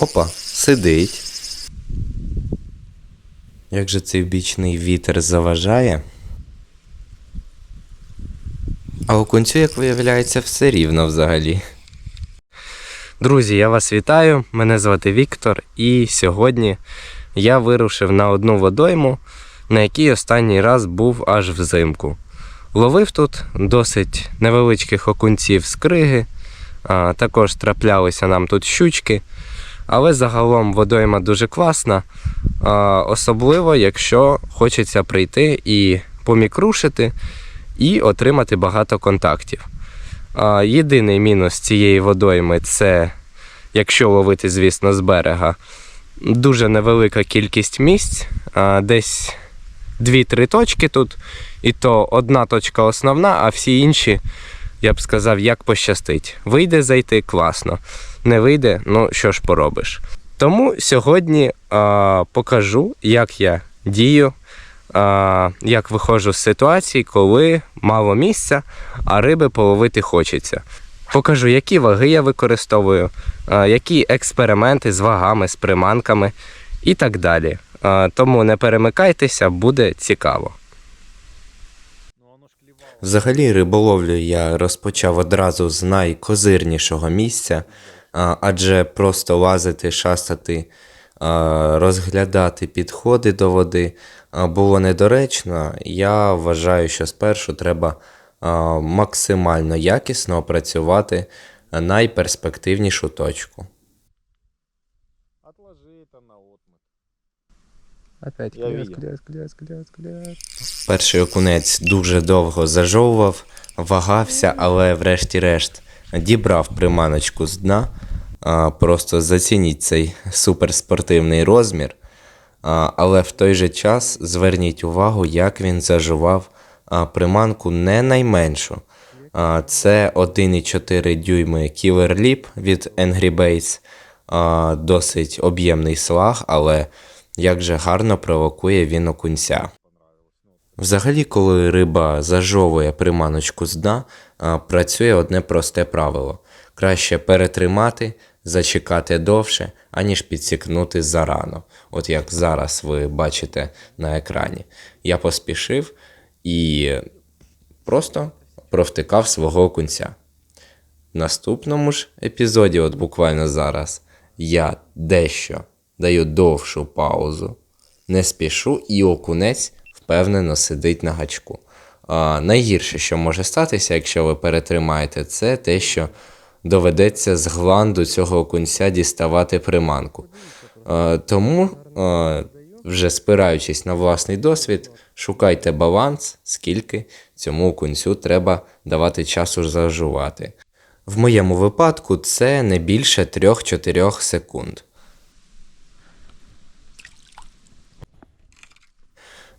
Опа, сидить. Як же цей бічний вітер заважає? А окунцю, як виявляється, все рівно взагалі. Друзі, я вас вітаю. Мене звати Віктор, і сьогодні я вирушив на одну водойму, на якій останній раз був аж взимку. Ловив тут досить невеличких окунців з криги, а, також траплялися нам тут щучки. Але загалом водойма дуже класна, особливо якщо хочеться прийти і помікрушити, і отримати багато контактів. Єдиний мінус цієї водойми це, якщо ловити, звісно, з берега, дуже невелика кількість місць, десь 2-3 точки тут, і то одна точка основна, а всі інші, я б сказав, як пощастить. Вийде зайти класно, не вийде, ну що ж поробиш. Тому сьогодні а, покажу, як я дію, а, як виходжу з ситуації, коли мало місця, а риби половити хочеться. Покажу, які ваги я використовую, а, які експерименти з вагами, з приманками і так далі. А, Тому не перемикайтеся, буде цікаво. Взагалі риболовлю я розпочав одразу з найкозирнішого місця, адже просто лазити, шастати, розглядати підходи до води було недоречно. Я вважаю, що спершу треба максимально якісно опрацювати найперспективнішу точку. Опять Я видел. клец, клец, клец, клец. Перший окунець дуже довго зажовував, вагався, але врешті-решт дібрав приманочку з дна. А, Просто зацініть цей суперспортивний розмір. А, Але в той же час зверніть увагу, як він зажував а, приманку не найменшу. А, Це 1,4 дюйми Killer Lip від Angry Baits. А, Досить об'ємний слаг, але як же гарно провокує він окунця. Взагалі, коли риба зажовує приманочку з дна, працює одне просте правило: краще перетримати, зачекати довше, аніж підсікнути зарано. От як зараз ви бачите на екрані. Я поспішив і просто провтикав свого окунця. В наступному ж епізоді, от буквально зараз, я дещо даю довшу паузу, не спішу, і окунець впевнено сидить на гачку. А, найгірше, що може статися, якщо ви перетримаєте, це те, що доведеться з гланду цього окунця діставати приманку. А, тому, а, вже спираючись на власний досвід, шукайте баланс, скільки цьому окунцю треба давати часу зажувати. В моєму випадку це не більше 3-4 секунд.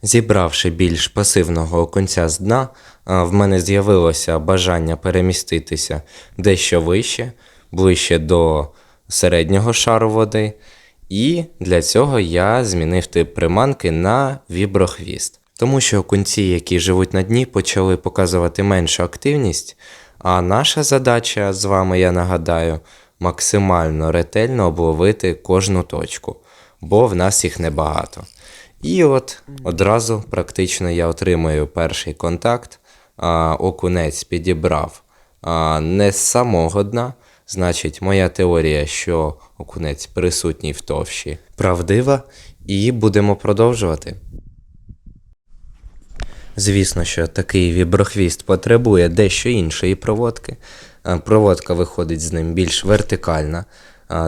Зібравши більш пасивного окунця з дна, в мене з'явилося бажання переміститися дещо вище, ближче до середнього шару води, і для цього я змінив тип приманки на віброхвіст. Тому що окунці, які живуть на дні, почали показувати меншу активність, а наша задача з вами, я нагадаю, максимально ретельно обловити кожну точку, бо в нас їх небагато. І от одразу практично я отримую перший контакт. А, окунець підібрав а, не з самого дна. Значить, моя теорія, що окунець присутній в товщі, правдива, і будемо продовжувати. Звісно, що такий віброхвіст потребує дещо іншої проводки. Проводка виходить з ним більш вертикальна,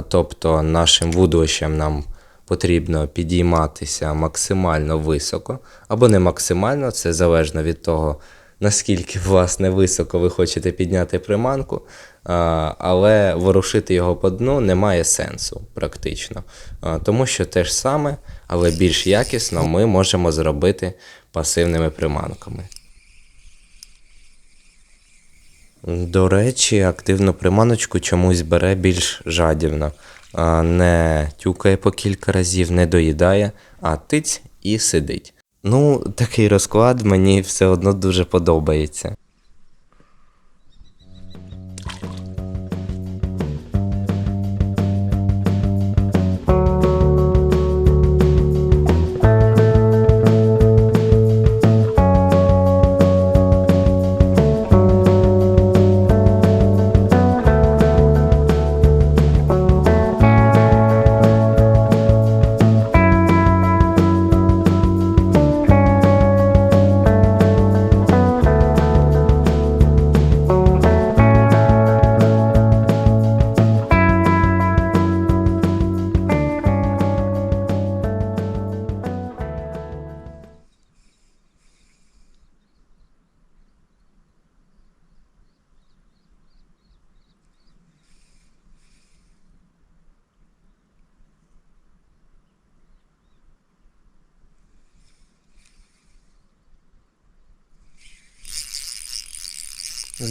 тобто нашим вудлищем нам потрібно підійматися максимально високо, або не максимально, це залежно від того, наскільки власне високо ви хочете підняти приманку, але ворушити його по дну немає сенсу практично. Тому що те ж саме, але більш якісно ми можемо зробити пасивними приманками. До речі, активну приманочку чомусь бере більш жадібно. Не тюкає по кілька разів, не доїдає, а тиць і сидить. Ну, такий розклад мені все одно дуже подобається.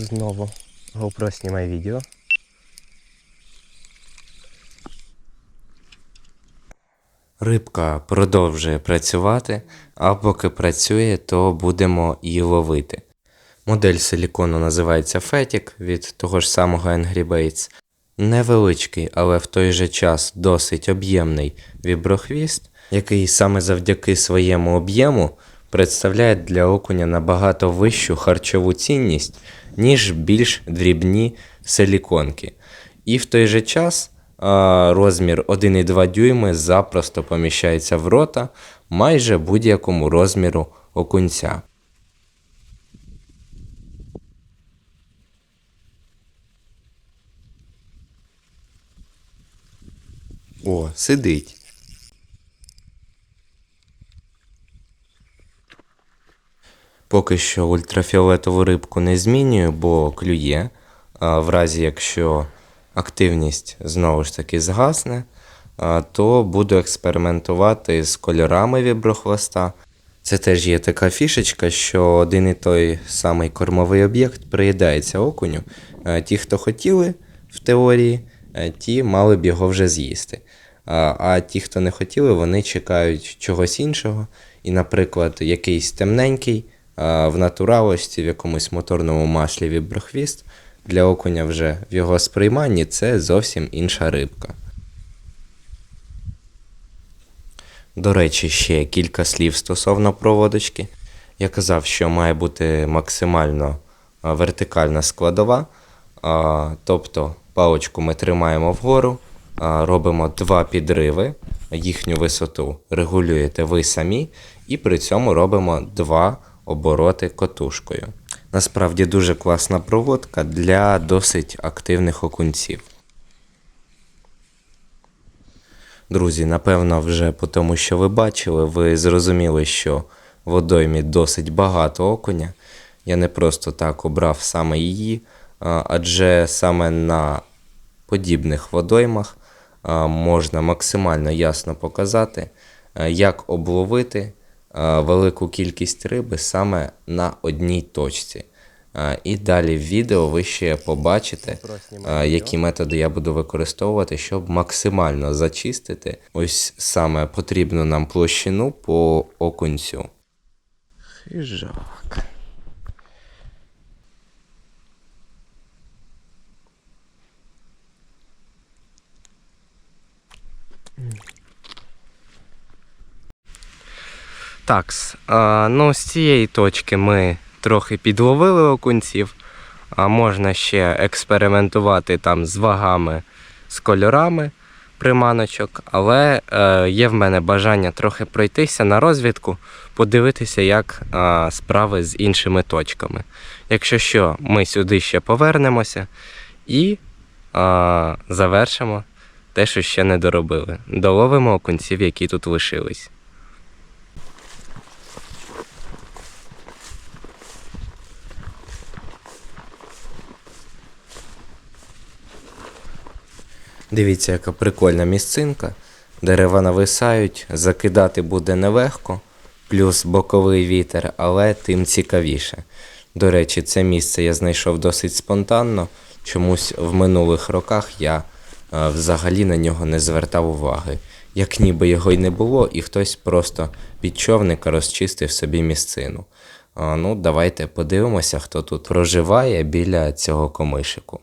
Знову GoPro знімає відео. Рибка продовжує працювати, а поки працює, то будемо її ловити. Модель силікону називається Фетік від того ж самого Angry Baits. Невеличкий, але в той же час досить об'ємний віброхвіст, який саме завдяки своєму об'єму представляє для окуня набагато вищу харчову цінність, ніж більш дрібні силіконки. І в той же час розмір 1,2 дюйми запросто поміщається в рота майже будь-якому розміру окунця. О, сидить. Поки що ультрафіолетову рибку не змінюю, бо клює. В разі, якщо активність знову ж таки згасне, то буду експериментувати з кольорами віброхвоста. Це теж є така фішечка, що один і той самий кормовий об'єкт приїдається окуню. Ті, хто хотіли в теорії, ті мали б його вже з'їсти. А, ті, хто не хотіли, вони чекають чогось іншого. І, наприклад, якийсь темненький в натуралості, в якомусь моторному маслі віброхвіст для окуня вже в його сприйманні це зовсім інша рибка. До речі, ще кілька слів стосовно проводочки. Я казав, що має бути максимально вертикальна складова. Тобто паличку ми тримаємо вгору, робимо два підриви, їхню висоту регулюєте ви самі, і при цьому робимо два обороти котушкою. Насправді дуже класна проводка для досить активних окунців. Друзі, напевно, вже по тому, що ви бачили, ви зрозуміли, що в водоймі досить багато окуня. Я не просто так обрав саме її, адже саме на подібних водоймах можна максимально ясно показати, як обловити велику кількість риби саме на одній точці. І далі в відео ви ще побачите, які методи я буду використовувати, щоб максимально зачистити ось саме потрібну нам площину по окунцю. Хижак. Такс. А, ну, з цієї точки ми трохи підловили окунців. А можна ще експериментувати там з вагами, з кольорами приманочок, але е, є в мене бажання трохи пройтися на розвідку, подивитися, як справи з іншими точками. Якщо що, ми сюди ще повернемося і завершимо те, що ще не доробили. Доловимо окунців, які тут лишились. Дивіться, яка прикольна місцинка. Дерева нависають, закидати буде нелегко, плюс боковий вітер, але тим цікавіше. До речі, це місце я знайшов досить спонтанно. Чомусь в минулих роках я е, взагалі на нього не звертав уваги. Як ніби його й не було, і хтось просто під човника розчистив собі місцину. А, ну, давайте подивимося, хто тут проживає біля цього комишику.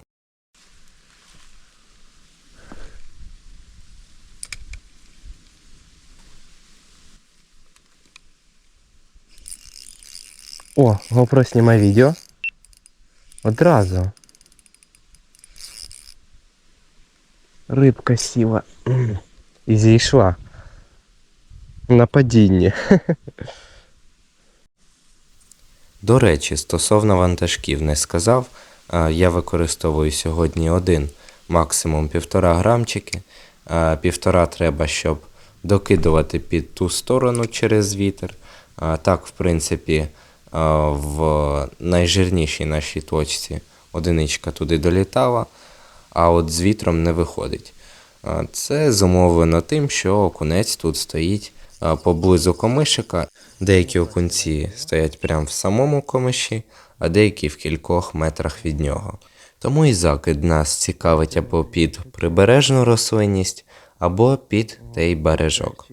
О, GoPro знімає відео. Одразу. Рибка сіла. І зійшла. На падінні. До речі, стосовно вантажків не сказав, я використовую сьогодні один, максимум півтора грамчики. Півтора треба, щоб докидувати під ту сторону через вітер. Так, в принципі, в найжирнішій нашій точці одиничка туди долітала, а от з вітром не виходить. Це зумовлено тим, що окунець тут стоїть поблизу комишика. Деякі окунці стоять прямо в самому комиші, а деякі в кількох метрах від нього. Тому і закид нас цікавить або під прибережну рослинність, або під той бережок.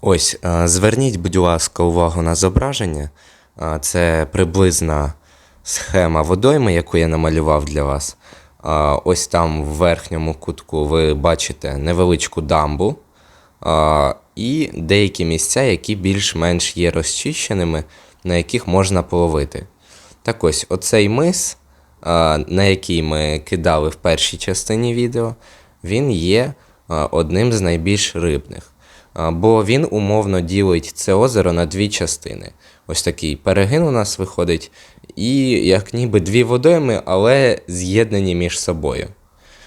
Ось, е, зверніть, будь ласка, увагу на зображення. Е, Це приблизна схема водойми, яку я намалював для вас. Е, Ось там в верхньому кутку ви бачите невеличку дамбу і деякі місця, які більш-менш є розчищеними, на яких можна половити. Так ось, оцей мис, на який ми кидали в першій частині відео, він є одним з найбільш рибних. Бо він умовно ділить це озеро на дві частини. Ось такий перегин у нас виходить, і як ніби дві водойми, але з'єднані між собою.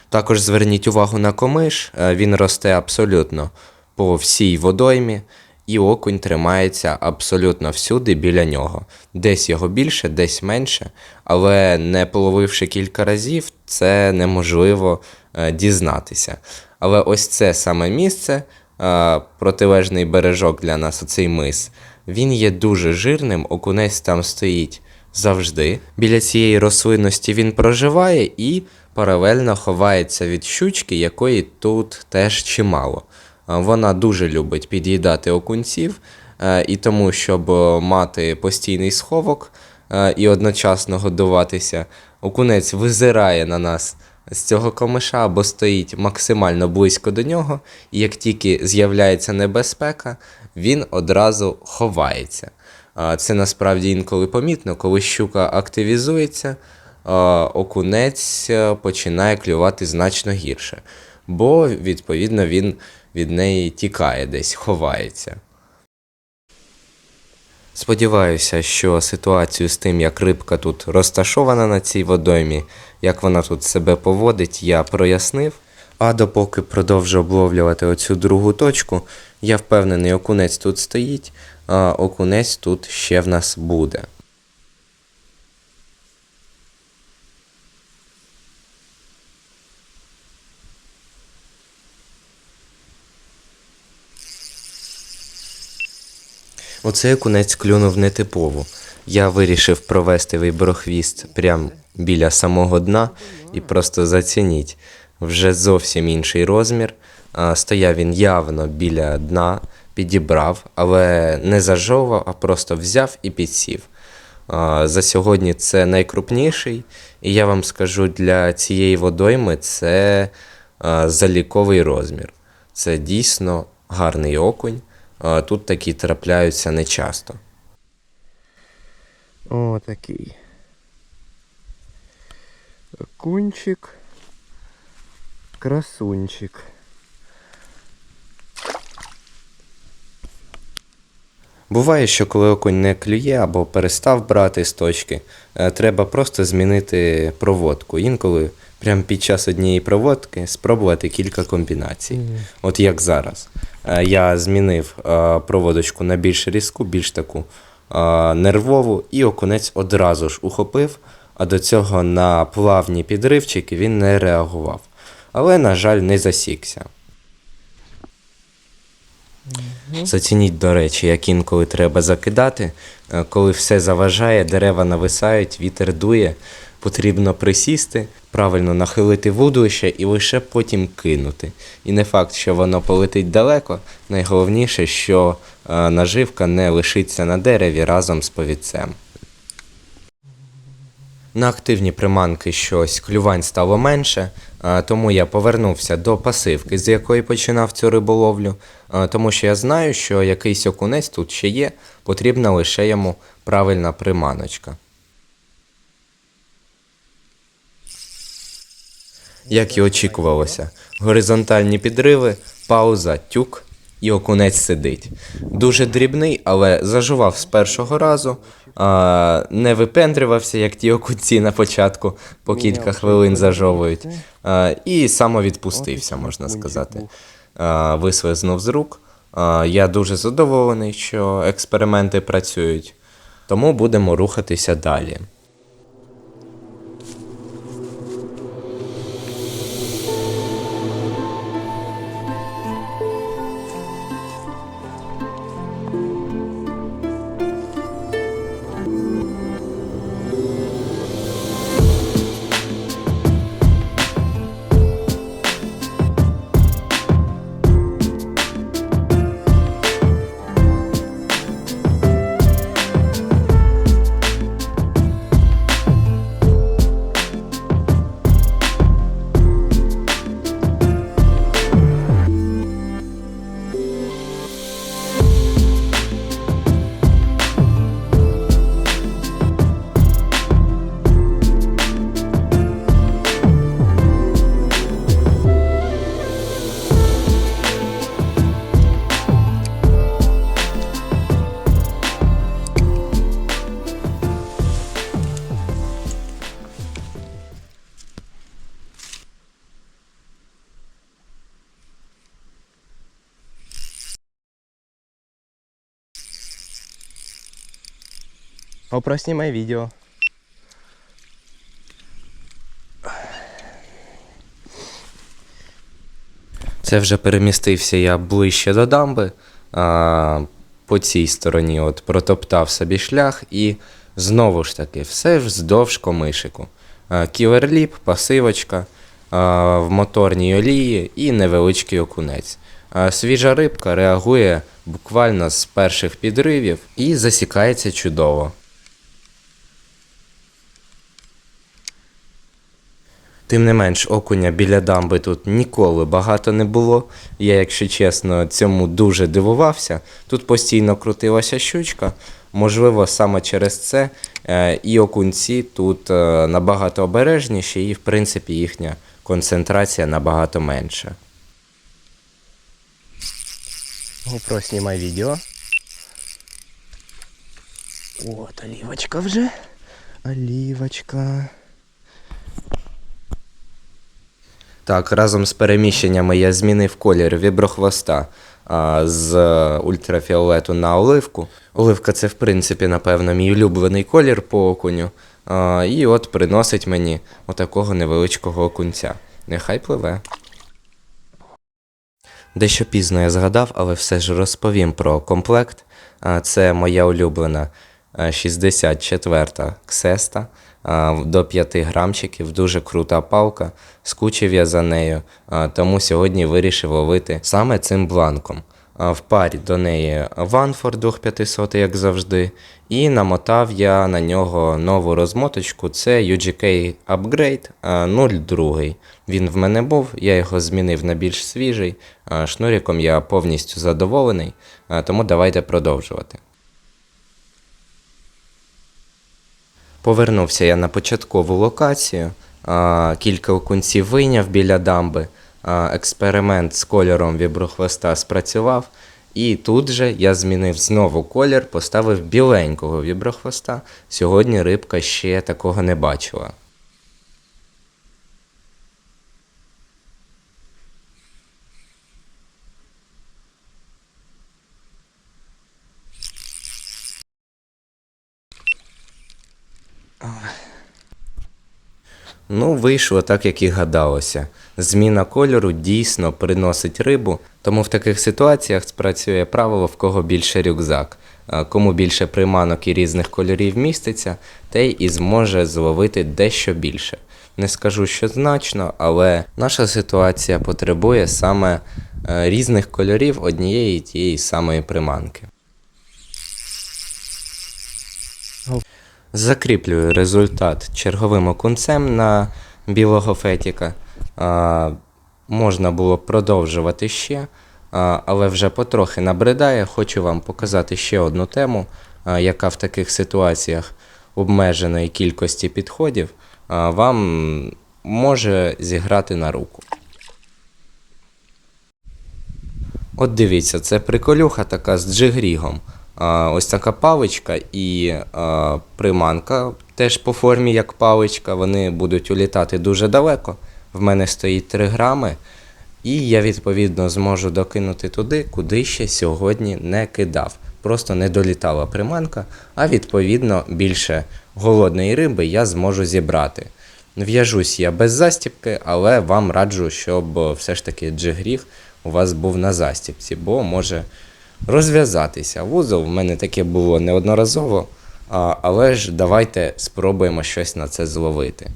Також зверніть увагу на комиш, е, він росте абсолютно по всій водоймі, і окунь тримається абсолютно всюди біля нього. Десь його більше, десь менше, але не половивши кілька разів, це неможливо е, дізнатися. Але ось це саме місце, протилежний бережок для нас, оцей мис, він є дуже жирним, окунець там стоїть завжди. Біля цієї рослинності він проживає і паралельно ховається від щучки, якої тут теж чимало. Е, Вона дуже любить під'їдати окунців, е, і тому, щоб е, мати постійний сховок е, і одночасно годуватися, окунець визирає на нас з цього комиша або стоїть максимально близько до нього, і як тільки з'являється небезпека, він одразу ховається. Це насправді інколи помітно, коли щука активізується, окунець починає клювати значно гірше, бо відповідно він від неї тікає десь, ховається. Сподіваюся, що ситуацію з тим, як рибка тут розташована на цій водоймі, як вона тут себе поводить, я прояснив. А допоки продовжу обловлювати оцю другу точку, я впевнений, окунець тут стоїть, а окунець тут ще в нас буде. Оцей окунець клюнув нетипово. Я вирішив провести виборохвіст прямо біля самого дна і просто зацініть. Вже зовсім інший розмір. Стояв він явно біля дна, підібрав, але не зажовував, а просто взяв і підсів. За сьогодні це найкрупніший, і я вам скажу, для цієї водойми це заліковий розмір. Це дійсно гарний окунь. Тут такі трапляються нечасто. О, такий. Кунчик. Красунчик. Буває, що коли окунь не клює або перестав брати з точки, е, треба просто змінити проводку. Інколи прямо під час однієї проводки спробувати кілька комбінацій. От як зараз. Е, Я змінив е, проводочку на більш різку, більш таку е, нервову, і окунець одразу ж ухопив, а до цього на плавні підривчики він не реагував. Але, на жаль, не засікся. Зацініть, до речі, як інколи треба закидати, коли все заважає, дерева нависають, вітер дує, потрібно присісти, правильно нахилити вудлище і лише потім кинути. І не факт, що воно полетить далеко, найголовніше, що е, наживка не лишиться на дереві разом з повідцем. На активні приманки щось клювань стало менше, тому я повернувся до пасивки, з якої починав цю риболовлю, тому що я знаю, що якийсь окунець тут ще є, потрібна лише йому правильна приманочка. Як і очікувалося, горизонтальні підриви, пауза, тюк і окунець сидить. Дуже дрібний, але зажував з першого разу, а, не випендрювався, як ті окунці на початку, по кілька хвилин зажовують, а, і самовідпустився, можна сказати. А, вислизнув з рук. А, я дуже задоволений, що експерименти працюють, тому будемо рухатися далі. GoPro, знімай відео. Це вже перемістився я ближче до дамби. А, по цій стороні от протоптав собі шлях і знову ж таки все вздовж комишику. Ківерліп, пасивочка а, в моторній олії і невеличкий окунець. А, Свіжа рибка реагує буквально з перших підривів і засікається чудово. Тим не менш, окуня біля дамби тут ніколи багато не було. Я, якщо чесно, цьому дуже дивувався. Тут постійно крутилася щучка. Можливо, саме через це е, і окунці тут е, набагато обережніші, і, в принципі, їхня концентрація набагато менша. GoPro, знімай відео. От, олівочка вже. Олівочка. Так, разом з переміщеннями я змінив колір віброхвоста а, з ультрафіолету на оливку. Оливка це, в принципі, напевно, мій улюблений колір по окуню. А, і от приносить мені отакого невеличкого окунця. Нехай пливе. Дещо пізно я згадав, але все ж розповім про комплект. Це моя улюблена е, 64-та ксеста до 5 грамчиків. Дуже крута палка. Скучив я за нею, тому сьогодні вирішив ловити саме цим бланком. В парі до неї Ванфор 2500, як завжди, і намотав я на нього нову розмоточку. Це UGK Upgrade 02. Він в мене був, я його змінив на більш свіжий. Шнуріком я повністю задоволений, тому давайте продовжувати. Повернувся я на початкову локацію, кілька окунців вийняв біля дамби, експеримент з кольором віброхвоста спрацював, і тут же я змінив знову колір, поставив біленького віброхвоста. Сьогодні рибка ще такого не бачила. Ну, вийшло так, як і гадалося. Зміна кольору дійсно приносить рибу, тому в таких ситуаціях спрацює правило в кого більше рюкзак. Кому більше приманок і різних кольорів міститься, той і зможе зловити дещо більше. Не скажу, що значно, але наша ситуація потребує саме е, різних кольорів однієї тієї самої приманки. Закріплюю результат черговим окунцем на білого фетіка. А, можна було продовжувати ще, а, але вже потрохи набридає. Хочу вам показати ще одну тему, а, яка в таких ситуаціях обмеженої кількості підходів а, вам може зіграти на руку. От дивіться, це приколюха така з джигрігом. Ось така паличка і приманка теж по формі як паличка. Вони будуть улітати дуже далеко. В мене стоїть 3 грами, і я відповідно зможу докинути туди, куди ще сьогодні не кидав. Просто не долітала приманка, а відповідно більше голодної риби я зможу зібрати. В'яжусь я без застіпки, але вам раджу, щоб все ж таки джигріг у вас був на застіпці, бо може розв'язатися. Вузол в мене таке було неодноразово, а, але ж давайте спробуємо щось на це зловити.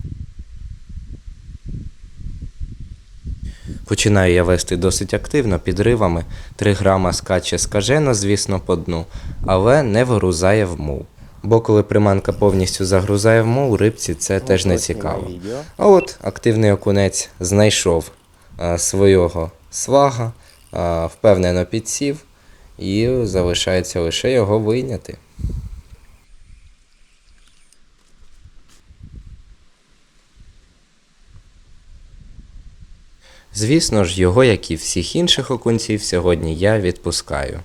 Починаю я вести досить активно підривами. 3 грама скаче скажено, звісно, по дну, але не вигрузає в мул. Бо коли приманка повністю загрузає в мул, рибці це теж не цікаво. А от активний окунець знайшов а, свого свага, а, впевнено підсів, і залишається лише його вийняти. Звісно ж, його, як і всіх інших окунців, сьогодні я відпускаю.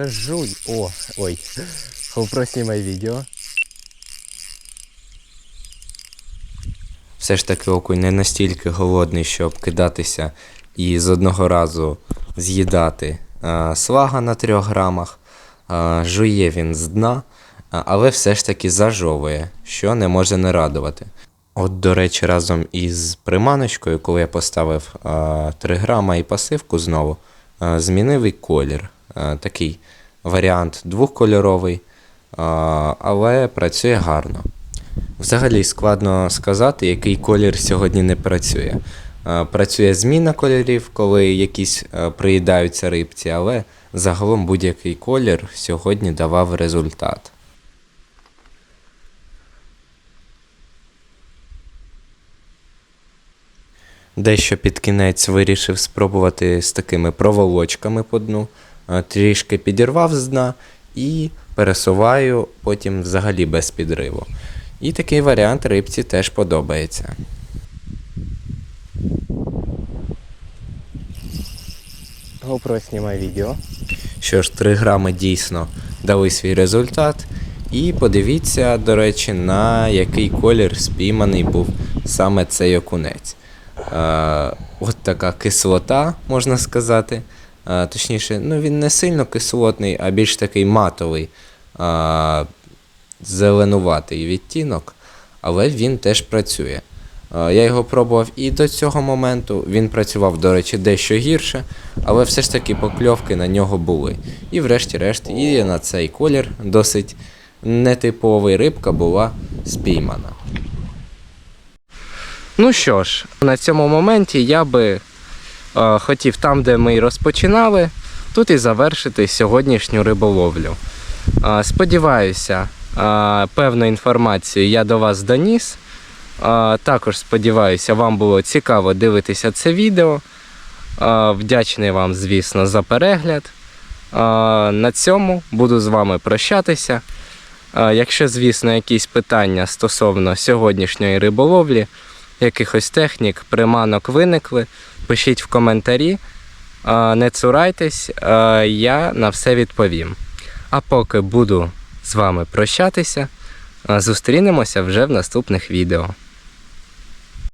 Кажу. О, ой. Ховпро знімай відео. Все ж таки окунь не настільки голодний, щоб кидатися і з одного разу з'їдати е, свага на 3 грамах. Е, жує він з дна, е, але все ж таки зажовує, що не може не радувати. От, до речі, разом із приманочкою, коли я поставив 3 грама і пасивку знову, змінив і колір. А, такий варіант двохкольоровий, але працює гарно. Взагалі складно сказати, який колір сьогодні не працює. Е, Працює зміна кольорів, коли якісь е, приїдаються рибці, але загалом будь-який колір сьогодні давав результат. Дещо під кінець вирішив спробувати з такими проволочками по дну. Е, Трішки підірвав з дна і пересуваю потім взагалі без підриву. І такий варіант рибці теж подобається. GoPro знімає відео. Що ж, 3 грами дійсно дали свій результат. І подивіться, до речі, на який колір спійманий був саме цей окунець. Е, от така кислота, можна сказати. Точніше, ну він не сильно кислотний, а більш такий матовий, е, зеленуватий відтінок, але він теж працює. Я його пробував і до цього моменту. Він працював, до речі, дещо гірше, але все ж таки покльовки на нього були. І врешті-решт, і на цей колір досить нетиповий рибка була спіймана. Ну що ж, на цьому моменті я би хотів там, де ми розпочинали, тут і завершити сьогоднішню риболовлю. Е, сподіваюся, е, певну інформацію я до вас доніс. Е, також сподіваюся, вам було цікаво дивитися це відео. Е, вдячний вам, звісно, за перегляд. Е, на цьому буду з вами прощатися. Е, Якщо, звісно, якісь питання стосовно сьогоднішньої риболовлі, якихось технік, приманок виникли, пишіть в коментарі, не цурайтесь, я на все відповім. А поки буду з вами прощатися, зустрінемося вже в наступних відео.